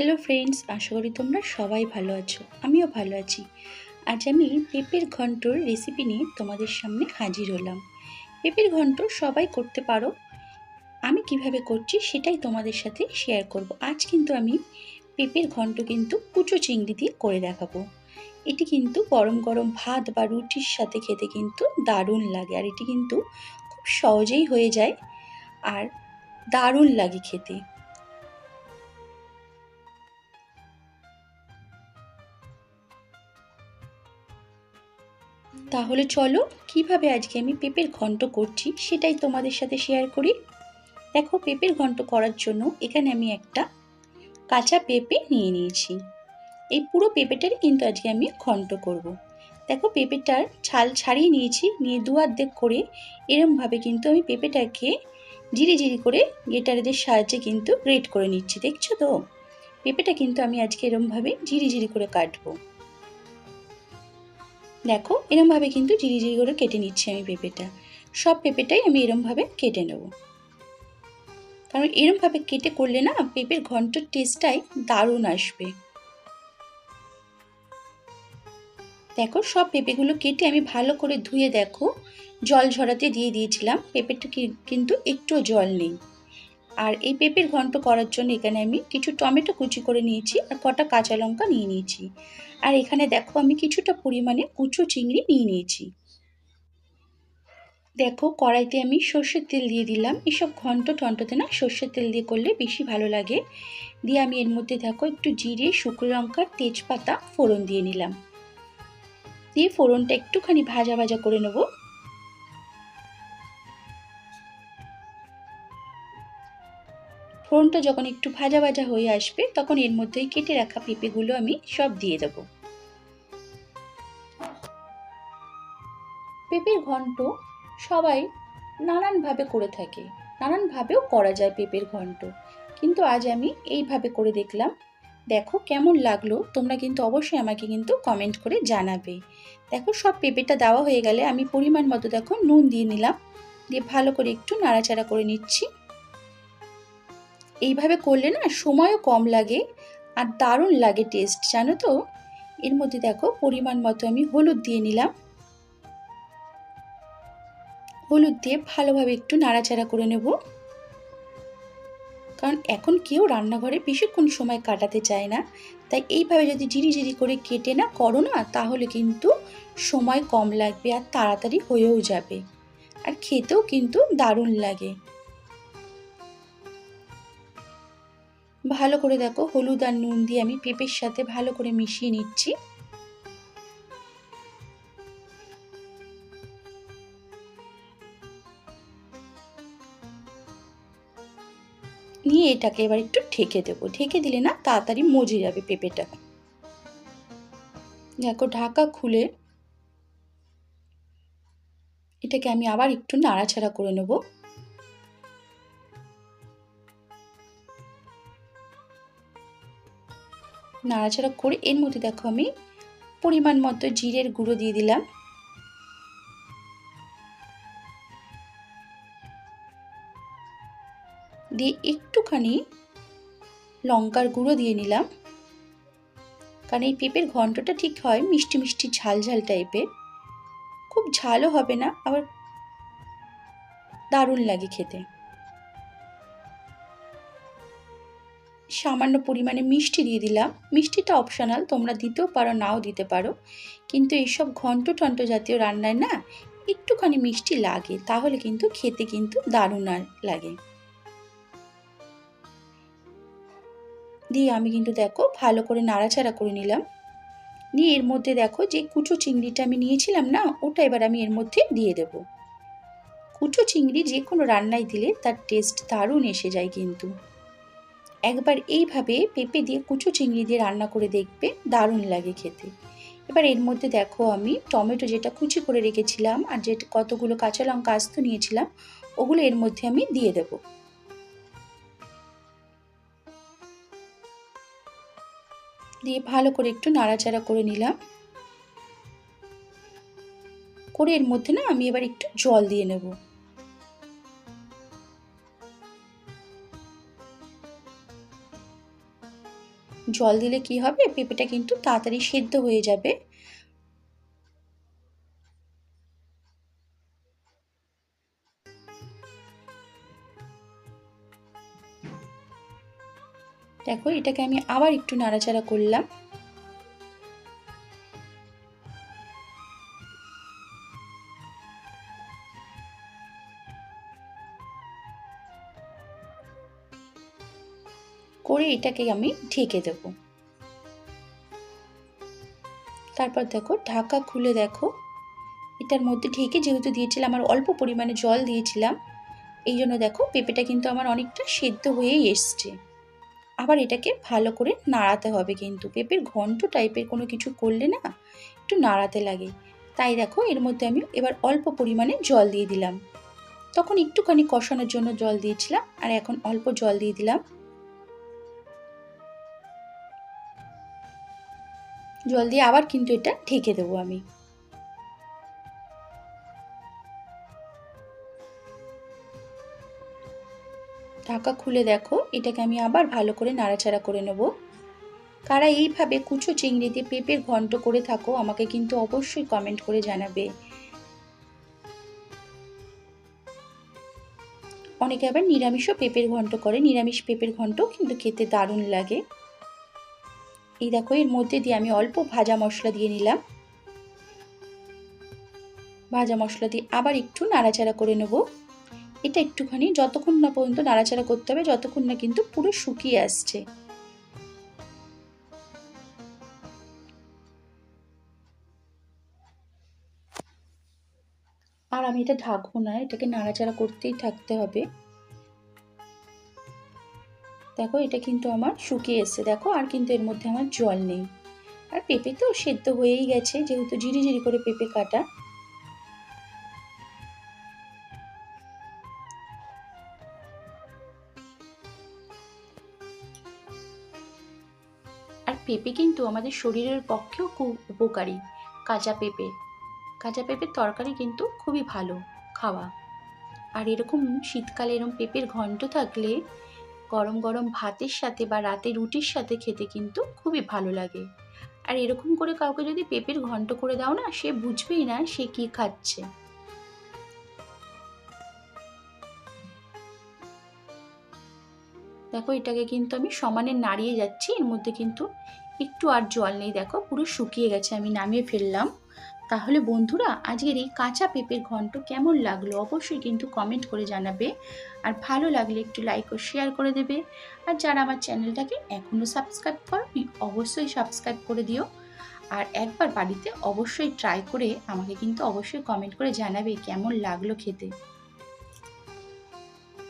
Hello friends আশা করি তোমরা সবাই ভালো আছো। আমিও ভালো আছি। আজ আমি পেঁপের ঘন্টর রেসিপি নিয়ে তোমাদের সামনে হাজির হলাম। পেঁপের ঘন্ট সবাই করতে পারো। আমি কীভাবে করছি সেটাই তোমাদের সাথে শেয়ার করব। আজ কিন্তু আমি পেঁপের ঘন্ট কিন্তু কুচো চিংড়ি দিয়ে করে দেখাবো। এটি কিন্তু গরম গরম ভাত বা রুটির সাথে খেতে কিন্তু দারুণ লাগে আর এটি কিন্তু খুব সহজেই হয়ে যায় আর দারুণ লাগে খেতে। তাহলে চলো, কীভাবে আজকে আমি পেঁপের ঘন্ট করছি সেটাই তোমাদের সাথে শেয়ার করি। দেখো, পেঁপের ঘন্ট করার জন্য এখানে আমি একটা কাঁচা পেঁপে নিয়ে নিয়েছি। এই পুরো পেঁপেটারই কিন্তু আজকে আমি ঘন্ট করব। দেখো, পেঁপেটার ছাল ছাড়িয়ে নিয়েছি, নিয়ে দু অর্ধেক করে এরমভাবে কিন্তু আমি পেঁপেটাকে জিরি জিরি করে গেটারেদের সাহায্যে কিন্তু গ্রেট করে নিচ্ছি। দেখছ তো? পেঁপেটা কিন্তু আমি আজকে এরমভাবে জিরি জিরি করে কাটবো। দেখো, এরমভাবে কিন্তু জিরি জিরি করে কেটে নিচ্ছি আমি পেঁপেটা। সব পেঁপেটাই আমি এরমভাবে কেটে নেব। কারণ এরমভাবে কেটে করলে না, পেঁপের ঘন্টর টেস্টটাই দারুণ আসবে। দেখো, সব পেঁপেগুলো কেটে আমি ভালো করে ধুয়ে দেখো, জল ঝরাতে দিয়ে দিয়েছিলাম। পেঁপেটা কিন্তু একটুও জল নেই। আর এই পেঁপের ঘন্ট করার জন্য এখানে আমি কিছু টমেটো কুচি করে নিয়েছি আর কটা কাঁচা লঙ্কা নিয়ে নিয়েছি। আর এখানে দেখো আমি কিছুটা পরিমাণে কুচো চিংড়ি নিয়ে নিয়েছি। দেখো কড়াইতে আমি সর্ষের তেল দিয়ে দিলাম। এসব ঘন্ট টন্টতে না সর্ষের তেল দিয়ে করলে বেশি ভালো লাগে। দিয়ে আমি এর মধ্যে দেখো একটু জিরে, শুকনো লঙ্কা, তেজপাতা, ফোড়ন দিয়ে নিলাম। দিয়ে ফোড়নটা একটুখানি ভাজা ভাজা করে নেব। ফোড়নটা যখন একটু ভাজা ভাজা হয়ে আসবে, তখন এর মধ্যেই কেটে রাখা পেঁপেগুলো আমি সব দিয়ে দেব। পেঁপের ঘন্ট সবাই নানানভাবে করে থাকে। নানানভাবেও করা যায় পেঁপের ঘন্ট। কিন্তু আজ আমি এইভাবে করে দেখলাম। দেখো কেমন লাগল। তোমরা কিন্তু অবশ্যই আমাকে কিন্তু কমেন্ট করে জানাবে। দেখো সব পেঁপেটা দেওয়া হয়ে গেলে আমি পরিমাণ মতো দেখো নুন দিয়ে নিলাম। দিয়ে ভালো করে একটু নাড়াচাড়া করে নিচ্ছি। এইভাবে করলে না সময়ও কম লাগে আর দারুণ লাগে টেস্ট জানো তো? এর মধ্যে দেখো পরিমাণ মতো আমি হলুদ দিয়ে নিলাম। হলুদ দিয়ে ভালোভাবে একটু নাড়াচাড়া করে নেব। কারণ এখন কেউ রান্নাঘরে বেশিক্ষণ সময় কাটাতে চায় না। তাই এইভাবে যদি জিরি জিরি করে কেটে না করো না, তাহলে কিন্তু সময় কম লাগবে আর তাড়াতাড়ি হয়েও যাবে। আর খেতেও কিন্তু দারুণ লাগে। ভালো করে দেখো, হলুদ আর নুন দিয়ে আমি পেঁপের সাথে ভালো করে মিশিয়ে নিচ্ছি। নিয়ে এটাকে এবার একটু ঢেকে দেবো। ঢেকে দিলে না তাড়াতাড়ি মজে যাবে পেঁপেটা। দেখো, ঢাকা খুলে এটাকে আমি আবার একটু নাড়াচাড়া করে নেব। নাড়াচাড়া করে এর মধ্যে দেখো আমি পরিমাণ মতো জিরের গুঁড়ো দিয়ে দিলাম। দিয়ে একটুখানি লঙ্কার গুঁড়ো দিয়ে নিলাম। কারণ এই পেঁপের ঘন্টটা ঠিক হয় মিষ্টি মিষ্টি ঝাল ঝাল টাইপের। খুব ঝালও হবে না, আবার দারুণ লাগে খেতে। সামান্য পরিমাণে মিষ্টি দিয়ে দিলাম। মিষ্টিটা অপশনাল তোমরা দিতেও পারো, নাও দিতে পারো। কিন্তু এইসব ঘন্ট টন্ট জাতীয় রান্নায় না একটুখানি মিষ্টি লাগে, তাহলে কিন্তু খেতে কিন্তু দারুণ লাগে। দিয়ে আমি কিন্তু দেখো ভালো করে নাড়াচাড়া করে নিলাম। দিয়ে এর মধ্যে দেখো যে কুচো চিংড়িটা আমি নিয়েছিলাম না, ওটা এবার আমি এর মধ্যে দিয়ে দেব। কুচো চিংড়ি যে কোনো রান্নায় দিলে তার টেস্ট দারুণ এসে যায় কিন্তু। একবার এইভাবে পেঁপে দিয়ে কুচো চিংড়ি দিয়ে রান্না করে দেখবে দারুণ লাগে খেতে। এবার এর মধ্যে দেখো আমি টমেটো যেটা কুচি করে রেখেছিলাম আর যে কতগুলো কাঁচা লঙ্কা আস্ত নিয়েছিলাম, ওগুলো এর মধ্যে আমি দিয়ে দেব। দিয়ে ভালো করে একটু নাড়াচাড়া করে নিলাম। করে এর মধ্যে না আমি এবার একটু জল দিয়ে নেব। জল দিলে কি হবে? পেঁপেটা কিন্তু তাড়াতাড়ি সেদ্ধ হয়ে যাবে। দেখো, এটাকে আমি আবার একটু নাড়াচাড়া করলাম। করে এটাকে আমি ঢেকে দেব। তারপর দেখো, ঢাকা খুলে দেখো, এটার মধ্যে ঢেকে যেহেতু দিয়েছিলাম আর অল্প পরিমাণে জল দিয়েছিলাম, এই জন্য দেখো পেঁপেটা কিন্তু আমার অনেকটা সেদ্ধ হয়েই এসছে। আবার এটাকে ভালো করে নাড়াতে হবে কিন্তু, পেঁপের ঘন্ট টাইপের কোনো কিছু করলে না একটু নাড়াতে লাগে। তাই দেখো, এর মধ্যে আমি এবার অল্প পরিমাণে জল দিয়ে দিলাম। তখন একটুখানি কষানোর জন্য জল দিয়েছিলাম, আর এখন অল্প জল দিয়ে দিলাম। জল দিয়ে আবার কিন্তু এটা ঢেকে দেবো আমি। ঢাকা খুলে দেখো, এটাকে আমি আবার ভালো করে নাড়াচাড়া করে নেব। কারা এইভাবে কুচো চিংড়ি দিয়ে পেঁপের ঘন্ট করে থাকো, আমাকে কিন্তু অবশ্যই কমেন্ট করে জানাবে। অনেকে আবার নিরামিষও পেঁপের ঘন্ট করে, নিরামিষ পেঁপের ঘন্টও কিন্তু খেতে দারুণ লাগে। এই দেখো, এর মধ্যে দিয়ে আমি অল্প ভাজা মশলা দিয়ে নিলাম। ভাজা মশলা দিয়ে আবার একটু নাড়াচাড়া করে নেব। এটা একটুখানি যতক্ষণ না পর্যন্ত নাড়াচাড়া করতে হবে, যতক্ষণ না কিন্তু পুরো শুকিয়ে আসছে। আর আমি এটা ঢাকবো না, এটাকে নাড়াচাড়া করতেই থাকতে হবে। দেখো, এটা কিন্তু আমার শুকিয়ে এসছে, দেখো, আর কিন্তু এর মধ্যে আমার জল নেই। আর পেঁপে তো সেদ্ধ হয়েই গেছে, যেহেতু ঝিরি ঝিরি করে পেঁপে কাটা। আর পেঁপে কিন্তু আমাদের শরীরের পক্ষেও খুব উপকারী, কাঁচা পেঁপে। কাঁচা পেঁপের তরকারি কিন্তু খুবই ভালো খাওয়া। আর এরকম শীতকালে এরকম পেঁপের ঘন্ট থাকলে গরম গরম ভাতের সাথে বা রাতে রুটির সাথে খেতে কিন্তু খুবই ভালো লাগে। আর এরকম করে কাউকে যদি পেঁপের ঘন্ট করে দাও না, সে বুঝবেই না সে কি খাচ্ছে। দেখো, এটাকে কিন্তু আমি সমানে নাড়িয়ে যাচ্ছি, এর মধ্যে কিন্তু একটু আর জল নেই। দেখো, পুরো শুকিয়ে গেছে, আমি নামিয়ে ফেললাম। তাহলে বন্ধুরা, আজকের এই কাঁচা পেঁপের ঘন্ট কেমন লাগল অবশ্যই কিন্তু কমেন্ট করে জানাবে। আর ভালো লাগলে একটু লাইক ও শেয়ার করে দেবে। আর যারা আমার চ্যানেলটাকে এখনও সাবস্ক্রাইব করনি, অবশ্যই সাবস্ক্রাইব করে দিও। আর একবার বাড়িতে অবশ্যই ট্রাই করে আমাকে কিন্তু অবশ্যই কমেন্ট করে জানাবে কেমন লাগল খেতে।